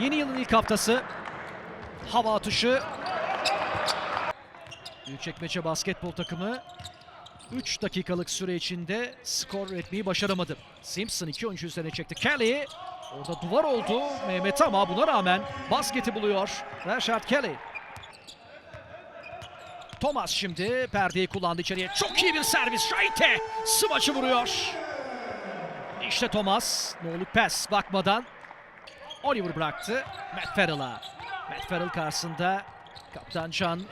Yeni yılın ilk haftası. Hava atışı. Büyükçekmece basketbol takımı 3 dakikalık süre içinde skor üretmeyi başaramadı. Simpson iki oyuncu üzerine çekti. Kelly orada duvar oldu Mehmet ama buna rağmen basketi buluyor. Rashard Kelly. Thomas şimdi perdeyi kullandı içeriye. Çok iyi bir servis. Şaite smaçı vuruyor. İşte Thomas. No'luk pes bakmadan. Oliver bıraktı. Matt Farrell'a. Matt Farrell karşısında Kaptan Can.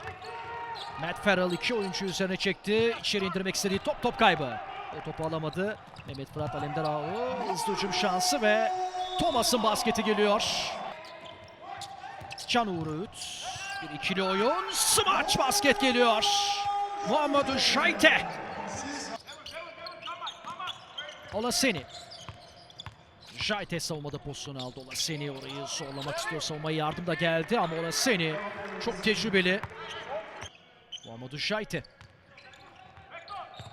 Matt Farrell iki oyuncu üzerine çekti. İçeri indirmek istediği top top kaybı. O topu alamadı. Mehmet Fırat Alemdarao hızlı hücum şansı ve Thomas'ın basketi geliyor. Can Uğurut. Bir ikili oyun. Smaç basket geliyor. Muhammed Şaite. Olaseni. Şaite savunmada pozisyonu aldı. Olaseni orayı zorlamak istiyor. Savunmaya yardım da geldi ama Olaseni çok tecrübeli. Muhammed Şaite.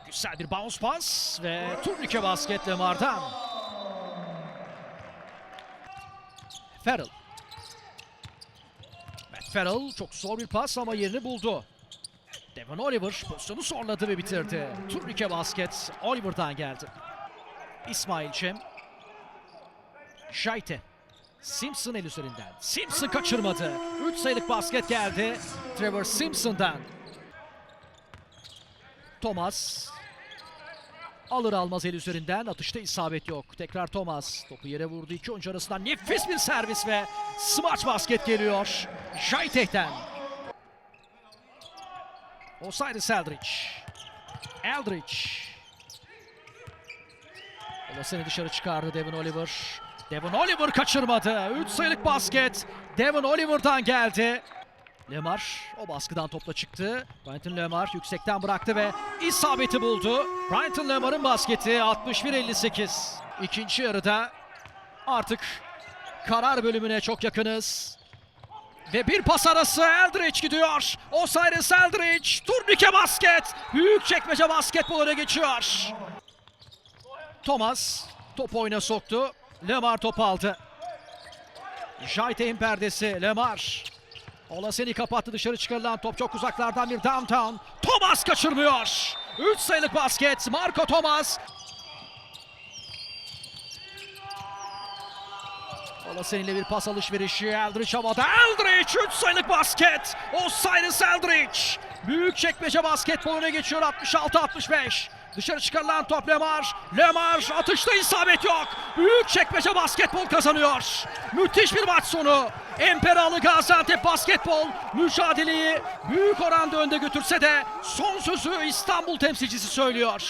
Güzel bir bounce pass ve turnike basket Lemar'dan. Farrell. Matt Farrell çok zor bir pas ama yerini buldu. Devon Oliver pozisyonu zorladı ve bitirdi. Turnike basket Oliver'dan geldi. İsmail Çem. Şaite. Simpson el üzerinden. Simpson kaçırmadı. 3 sayılık basket geldi. Trevor Simpson'dan. Thomas. Alır almaz el üzerinden. Atışta isabet yok. Tekrar Thomas. Topu yere vurdu. İki oyuncu arasından nefis bir servis ve smaç basket geliyor. Şaite'den. Osiris Eldridge. Eldridge. Olasını dışarı çıkardı Devon Oliver. Devon Oliver kaçırmadı. 3 sayılık basket. Devon Oliver'dan geldi. Lemar o baskıdan topla çıktı. Bryant'ın Lemar yüksekten bıraktı ve isabeti buldu. Bryant'ın Lemar'ın basketi 61-58. İkinci yarıda artık karar bölümüne çok yakınız. Ve bir pas arası Eldridge gidiyor. Osiris Eldridge turnike basket. Büyük çekmece basketbol öne geçiyor. Thomas topu oyuna soktu. Lemar topu aldı. Jaite'in perdesi Lemar. Olaseni kapattı dışarı çıkarılan top çok uzaklardan bir downtown. Thomas kaçırmıyor. 3 sayılık basket Marco Thomas. Olaseni ile bir pas alışverişi Eldridge havada. Eldridge 3 sayılık basket. Osiris Eldridge. Büyük çekmece basketbol öne geçiyor 66-65. Dışarı çıkarılan top Lemar. Lemar atışta isabet yok. Büyük çekmece basketbol kazanıyor. Müthiş bir maç sonu. Emperalı Gaziantep basketbol mücadeleyi büyük oranda önde götürse de son sözü İstanbul temsilcisi söylüyor.